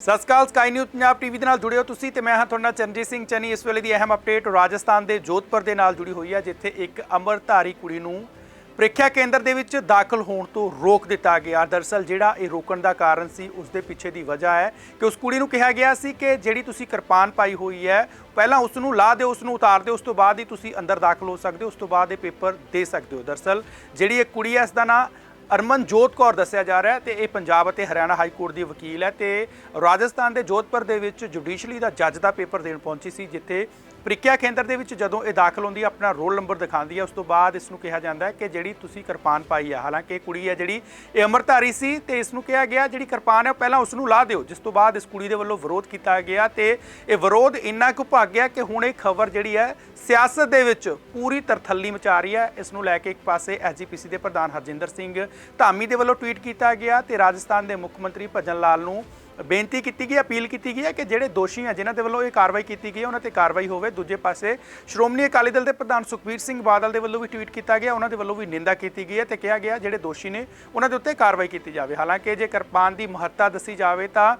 Sat Sri Akal Sky News Punjab TV ਦੇ ਨਾਲ ਜੁੜੇ ਹੋ ਤੁਸੀਂ ਤੇ ਮੈਂ ਹਾਂ ਤੁਹਾਡਾ ਨਾਲ ਚਰਨਜੀਤ ਸਿੰਘ ਚੰਨੀ। ਇਸ ਵੇਲੇ ਦੀ ਅਹਿਮ ਅਪਡੇਟ ਰਾਜਸਥਾਨ ਦੇ ਜੋਧਪੁਰ ਦੇ ਨਾਲ ਜੁੜੀ ਹੋਈ ਹੈ, ਜਿੱਥੇ ਇੱਕ ਅਮਰਧਾਰੀ ਕੁੜੀ ਨੂੰ ਪ੍ਰੀਖਿਆ ਕੇਂਦਰ ਦੇ ਵਿੱਚ ਦਾਖਲ ਹੋਣ ਤੋਂ ਰੋਕ ਦਿੱਤਾ ਗਿਆ। ਦਰਸਲ ਜਿਹੜਾ ਇਹ ਰੋਕਣ ਦਾ ਕਾਰਨ ਸੀ, ਉਸ ਦੇ ਪਿੱਛੇ ਦੀ ਵਜ੍ਹਾ ਹੈ ਕਿ ਉਸ ਕੁੜੀ ਨੂੰ ਕਿਹਾ ਗਿਆ ਸੀ ਕਿ ਜਿਹੜੀ ਤੁਸੀਂ ਕਿਰਪਾਨ ਪਾਈ ਹੋਈ ਹੈ, ਪਹਿਲਾਂ ਉਸ ਨੂੰ ਲਾ ਦਿਓ, ਉਸ ਨੂੰ ਉਤਾਰ ਦਿਓ, ਉਸ ਤੋਂ ਬਾਅਦ ਹੀ ਤੁਸੀਂ ਅੰਦਰ ਦਾਖਲ ਹੋ ਸਕਦੇ ਹੋ, ਉਸ ਤੋਂ ਬਾਅਦ ਇਹ ਪੇਪਰ ਦੇ ਸਕਦੇ ਹੋ। ਦਰਸਲ ਜਿਹੜੀ ਇਹ ਕੁੜੀ ਹੈ, ਇਸ ਦਾ ਨਾਂ ਅਰਮਨਜੋਤ ਕੌਰ ਦੱਸਿਆ ਜਾ ਰਿਹਾ ਹੈ ਤੇ ਇਹ ਪੰਜਾਬ ਅਤੇ ਹਰਿਆਣਾ ਹਾਈ ਕੋਰਟ ਦੀ ਵਕੀਲ ਹੈ ਤੇ ਰਾਜਸਥਾਨ ਦੇ ਜੋਧਪੁਰ ਦੇ ਵਿੱਚ ਜੁਡੀਸ਼ਲੀ ਦਾ ਜੱਜ ਦਾ ਪੇਪਰ ਦੇਣ ਪਹੁੰਚੀ ਸੀ, ਜਿੱਥੇ ਪ੍ਰੀਖਿਆ ਕੇਂਦਰ ਦੇ ਵਿੱਚ ਜਦੋਂ ਇਹ ਦਾਖਲ ਹੁੰਦੀ ਹੈ ਆਪਣਾ ਰੋਲ ਨੰਬਰ ਦਿਖਾਉਂਦੀ ਹੈ ਉਸ ਤੋਂ ਬਾਅਦ ਇਸ ਨੂੰ ਕਿਹਾ ਜਾਂਦਾ ਹੈ ਕਿ ਜਿਹੜੀ ਤੁਸੀਂ ਕਿਰਪਾਨ ਪਾਈ ਹੈ ਹਾਲਾਂਕਿ ਇਹ ਕੁੜੀ ਹੈ ਜਿਹੜੀ ਇਹ ਅਮਰਧਾਰੀ ਸੀ ਤੇ ਇਸ ਨੂੰ ਕਿਹਾ ਗਿਆ, ਜਿਹੜੀ ਕਿਰਪਾਨ ਹੈ ਉਹ ਪਹਿਲਾਂ ਉਸ ਨੂੰ ਲਾ ਦਿਓ, ਜਿਸ ਤੋਂ ਬਾਅਦ ਇਸ ਕੁੜੀ ਦੇ ਵੱਲੋਂ ਵਿਰੋਧ ਕੀਤਾ ਗਿਆ ਤੇ ਇਹ ਵਿਰੋਧ ਇੰਨਾ ਕੁ ਭਾਗ ਗਿਆ ਕਿ ਹੁਣ ਇਹ ਖਬਰ ਜਿਹੜੀ ਹੈ ਸਿਆਸਤ ਦੇ ਵਿੱਚ ਪੂਰੀ ਤਰਥੱਲੀ ਮਚਾ ਰਹੀ ਹੈ। ਇਸ ਨੂੰ ਲੈ ਕੇ ਇੱਕ ਪਾਸੇ ਐਸਜੀਪੀਸੀ ਦੇ ਪ੍ਰਧਾਨ ਹਰਜਿੰਦਰ ਸਿੰਘ ਧਾਮੀ ਦੇ ਵੱਲੋਂ ਟਵੀਟ ਕੀਤਾ ਗਿਆ ਤੇ ਰਾਜਸਥਾਨ ਦੇ ਮੁੱਖ ਮੰਤਰੀ ਭਜਨ ਲਾਲ ਨੂੰ ਬੇਨਤੀ ਕੀਤੀ ਗਈ, ਅਪੀਲ ਕੀਤੀ ਗਈ ਹੈ ਕਿ ਜਿਹੜੇ ਦੋਸ਼ੀ ਆ, ਜਿਨ੍ਹਾਂ ਦੇ ਵੱਲੋਂ ਇਹ ਕਾਰਵਾਈ ਕੀਤੀ ਗਈ ਹੈ, ਉਹਨਾਂ ਤੇ ਕਾਰਵਾਈ ਹੋਵੇ। ਦੂਜੇ ਪਾਸੇ, ਸ਼੍ਰੋਮਣੀ ਅਕਾਲੀ ਦਲ ਦੇ ਪ੍ਰਧਾਨ ਸੁਖਬੀਰ ਸਿੰਘ ਬਾਦਲ ਦੇ ਵੱਲੋਂ ਵੀ ਟਵੀਟ ਕੀਤਾ ਗਿਆ, ਉਹਨਾਂ ਦੇ ਵੱਲੋਂ ਵੀ ਨਿੰਦਾ ਕੀਤੀ ਗਈ ਹੈ ਤੇ ਕਿਹਾ ਗਿਆ, ਜਿਹੜੇ ਦੋਸ਼ੀ ਨੇ, ਉਹਨਾਂ ਦੇ ਉੱਤੇ ਕਾਰਵਾਈ ਕੀਤੀ ਜਾਵੇ। ਹਾਲਾਂਕਿ ਜੇ ਕਿਰਪਾਨ ਦੀ ਮਹੱਤਤਾ ਦੱਸੀ ਜਾਵੇ ਤਾਂ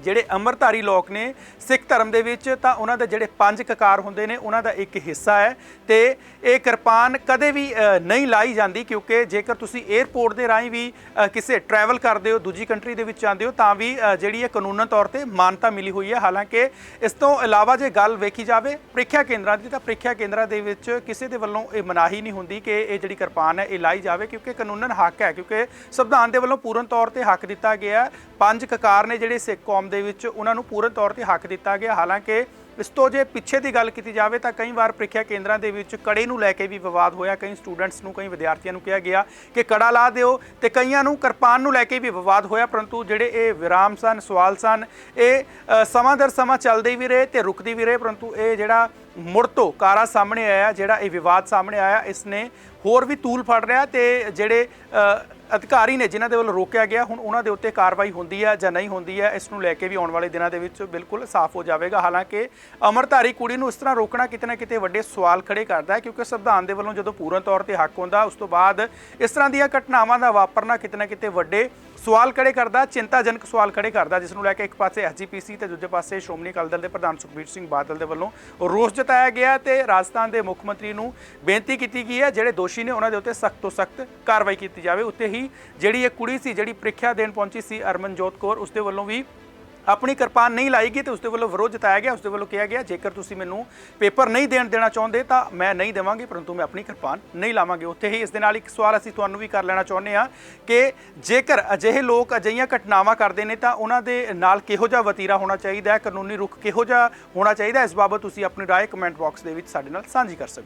ਜਿਹੜੇ ਅੰਮ੍ਰਿਤਧਾਰੀ ਲੋਕ ਨੇ ਸਿੱਖ ਧਰਮ ਦੇ ਵਿੱਚ, ਤਾਂ ਉਹਨਾਂ ਦੇ ਜਿਹੜੇ ਪੰਜ ਕਕਾਰ ਹੁੰਦੇ ਨੇ, ਉਹਨਾਂ ਦਾ ਇੱਕ ਹਿੱਸਾ ਹੈ ਤੇ ਇਹ ਕਿਰਪਾਨ ਕਦੇ ਵੀ ਨਹੀਂ ਲਾਈ ਜਾਂਦੀ ਕਿਉਂਕਿ ਜੇਕਰ ਤੁਸੀਂ 에ਅਰਪੋਰਟ ਦੇ ਰਾਹੀਂ ਵੀ ਕਿਸੇ ਟਰੈਵਲ ਕਰਦੇ ਹੋ, ਦੂਜੀ ਕੰਟਰੀ ਦੇ ਵਿੱਚ ਜਾਂਦੇ ਹੋ, ਤਾਂ ਵੀ ਜਿਹੜੀ ਹੈ ਕਾਨੂੰਨਨ ਤੌਰ ਤੇ ਮਾਨਤਾ ਮਿਲੀ ਹੋਈ ਹੈ। ਹਾਲਾਂਕਿ ਇਸ ਤੋਂ ਇਲਾਵਾ ਜੇ ਗੱਲ ਵੇਖੀ ਜਾਵੇ ਪ੍ਰੀਖਿਆ ਕੇਂਦਰਾਂ ਦੀ, ਤਾਂ ਪ੍ਰੀਖਿਆ ਕੇਂਦਰਾਂ ਦੇ ਵਿੱਚ ਕਿਸੇ ਦੇ ਵੱਲੋਂ ਇਹ ਮਨਾਹੀ ਨਹੀਂ ਹੁੰਦੀ ਕਿ ਇਹ ਜਿਹੜੀ ਕਿਰਪਾਨ ਹੈ ਇਹ ਲਾਈ ਜਾਵੇ ਕਿਉਂਕਿ ਕਾਨੂੰਨਨ ਹੱਕ ਹੈ ਕਿਉਂਕਿ ਸੰਵਿਧਾਨ ਦੇ ਵੱਲੋਂ ਪੂਰਨ ਤੌਰ ਤੇ ਹੱਕ ਦਿੱਤਾ ਗਿਆ ਪੰਜ ਕਕਾਰ ਨੇ ਜਿਹੜੇ ਸਿੱਖ ਕੌਮ ਦੇ ਵਿੱਚ ਉਹਨਾਂ ਨੂੰ ਪੂਰਨ ਤੌਰ ਤੇ ਹੱਕ ਦਿੱਤਾ ਗਿਆ। ਹਾਲਾਂਕਿ ਇਸ ਤੋਂ ਜੇ ਪਿੱਛੇ ਦੀ ਗੱਲ ਕੀਤੀ ਜਾਵੇ ਤਾਂ ਕਈ ਵਾਰ ਪ੍ਰੀਖਿਆ ਕੇਂਦਰਾਂ ਦੇ ਵਿੱਚ ਕੜੇ ਨੂੰ ਲੈ ਕੇ ਵੀ ਵਿਵਾਦ ਹੋਇਆ। ਕਈ ਸਟੂਡੈਂਟਸ ਨੂੰ, ਕਈ ਵਿਦਿਆਰਥੀਆਂ ਨੂੰ ਕਿਹਾ ਗਿਆ ਕਿ ਕੜਾ ਲਾ ਦਿਓ ਤੇ ਕਈਆਂ ਨੂੰ ਕਿਰਪਾਨ ਨੂੰ ਲੈ ਕੇ ਵੀ ਵਿਵਾਦ ਹੋਇਆ, ਪਰੰਤੂ ਜਿਹੜੇ ਇਹ ਵਿਰਾਮ ਸਨ, ਸਵਾਲ ਸਨ, ਇਹ ਸਮਾਂ ਦਰ ਸਮਾਂ ਚੱਲਦੇ ਵੀ ਰਹੇ ਤੇ ਰੁਕਦੀ ਵੀ ਰਹੇ, ਪਰੰਤੂ ਇਹ ਜਿਹੜਾ ਮੁੜ ਤੋਂ ਕਾਰਾ ਸਾਹਮਣੇ ਆਇਆ, ਜਿਹੜਾ ਇਹ ਵਿਵਾਦ ਸਾਹਮਣੇ ਆਇਆ, ਇਸ ਨੇ ਹੋਰ ਵੀ ਤੂਲ ਫੜ ਰਿਹਾ ਤੇ ਜਿਹੜੇ ਅਧਿਕਾਰੀ ਨੇ ਜਿਨ੍ਹਾਂ ਦੇ ਵੱਲੋਂ ਰੋਕਿਆ ਗਿਆ, ਹੁਣ ਉਹਨਾਂ ਦੇ ਉੱਤੇ ਕਾਰਵਾਈ ਹੁੰਦੀ ਹੈ ਜਾਂ ਨਹੀਂ ਹੁੰਦੀ ਹੈ, ਇਸ ਨੂੰ ਲੈ ਕੇ ਵੀ ਆਉਣ ਵਾਲੇ ਦਿਨਾਂ ਦੇ ਵਿੱਚ ਬਿਲਕੁਲ ਸਾਫ਼ ਹੋ ਜਾਵੇਗਾ। ਹਾਲਾਂਕਿ ਅਮਰਧਾਰੀ ਕੁੜੀ ਨੂੰ ਇਸ ਤਰ੍ਹਾਂ ਰੋਕਣਾ ਕਿਤੇ ਨਾ ਕਿਤੇ ਵੱਡੇ ਸਵਾਲ ਖੜੇ ਕਰਦਾ ਹੈ, ਕਿਉਂਕਿ ਸੰਵਿਧਾਨ ਦੇ ਵੱਲੋਂ ਜਦੋਂ ਪੂਰਨ ਤੌਰ ਤੇ ਹੱਕ ਹੁੰਦਾ, ਉਸ ਤੋਂ ਬਾਅਦ ਇਸ ਤਰ੍ਹਾਂ ਦੀਆਂ ਘਟਨਾਵਾਂ ਦਾ ਵਾਪਰਨਾ ਕਿਤੇ ਨਾ ਕਿਤੇ ਵੱਡੇ ਸਵਾਲ ਖੜੇ ਕਰਦਾ, ਚਿੰਤਾਜਨਕ ਸਵਾਲ ਖੜੇ ਕਰਦਾ, ਜਿਸ ਨੂੰ ਲੈ ਕੇ ਇੱਕ ਪਾਸੇ ਐਸਜੀਪੀਸੀ ਤੇ ਦੂਜੇ ਪਾਸੇ ਸ਼੍ਰੋਮਣੀ ਅਕਾਲੀ ਦਲ ਦੇ ਪ੍ਰਧਾਨ ਸੁਖਬੀਰ ਸਿੰਘ ਬਾਦਲ ਦੇ ਵੱਲੋਂ ਰੋਸ ਜਤਾਇਆ ਗਿਆ ਤੇ ਰਾਜਸਥਾਨ ਦੇ ਮੁੱਖ ਮੰਤਰੀ ਨੂੰ ਬੇਨਤੀ ਕੀਤੀ ਗਈ ਹੈ, ਜਿਹੜੇ ਦੋਸ਼ੀ ਨੇ ਉਹਨਾਂ ਦੇ ਉੱਤੇ ਸਖਤ ਤੋਂ ਸਖਤ ਕਾਰਵਾਈ ਕੀਤੀ ਜਾਵੇ। ਉੱਤੇ ਹੀ ਜਿਹੜੀ ਇਹ ਕੁੜੀ ਸੀ, ਜਿਹੜੀ ਪ੍ਰੀਖਿਆ ਦੇਣ ਪਹੁੰਚੀ ਸੀ ਅਰਮਨਜੋਤ ਕੌਰ ਉਸ ਦੇ ਵੱਲੋਂ ਵੀ ਆਪਣੀ ਕਿਰਪਾਨ ਨਹੀਂ ਲਾਏਗੀ ਤੇ ਉਸ ਦੇ ਵੱਲੋਂ ਵਿਰੋਧ ਜਤਾਇਆ ਗਿਆ। ਉਸ ਦੇ ਵੱਲੋਂ ਕਿਹਾ ਗਿਆ, ਜੇਕਰ ਤੁਸੀਂ ਮੈਨੂੰ ਪੇਪਰ ਨਹੀਂ ਦੇਣ ਦੇਣਾ ਚਾਹੁੰਦੇ ਤਾਂ ਮੈਂ ਨਹੀਂ ਦੇਵਾਂਗੀ, ਪਰੰਤੂ ਮੈਂ ਆਪਣੀ ਕਿਰਪਾਨ ਨਹੀਂ ਲਾਵਾਂਗੀ। ਉੱਥੇ ਹੀ ਇਸ ਦੇ ਨਾਲ ਇੱਕ ਸਵਾਲ ਅਸੀਂ ਤੁਹਾਨੂੰ ਵੀ ਕਰ ਲੈਣਾ ਚਾਹੁੰਦੇ ਹਾਂ ਕਿ ਜੇਕਰ ਅਜਿਹੇ ਲੋਕ ਅਜਿਹੀਆਂ ਘਟਨਾਵਾਂ ਕਰਦੇ ਨੇ ਤਾਂ ਉਹਨਾਂ ਦੇ ਨਾਲ ਕਿਹੋ ਜਿਹਾ ਵਤੀਰਾ ਹੋਣਾ ਚਾਹੀਦਾ ਹੈ? ਕਾਨੂੰਨੀ ਰੁਖ ਕਿਹੋ ਜਿਹਾ ਹੋਣਾ ਚਾਹੀਦਾ ਇਸ ਬਾਬਤ ਤੁਸੀਂ ਆਪਣੀ ਰਾਏ ਕਮੈਂਟ ਬਾਕਸ ਦੇ ਵਿੱਚ ਸਾਡੇ ਨਾਲ ਸਾਂਝੀ ਕਰ ਸਕਦੇ ਹੋ।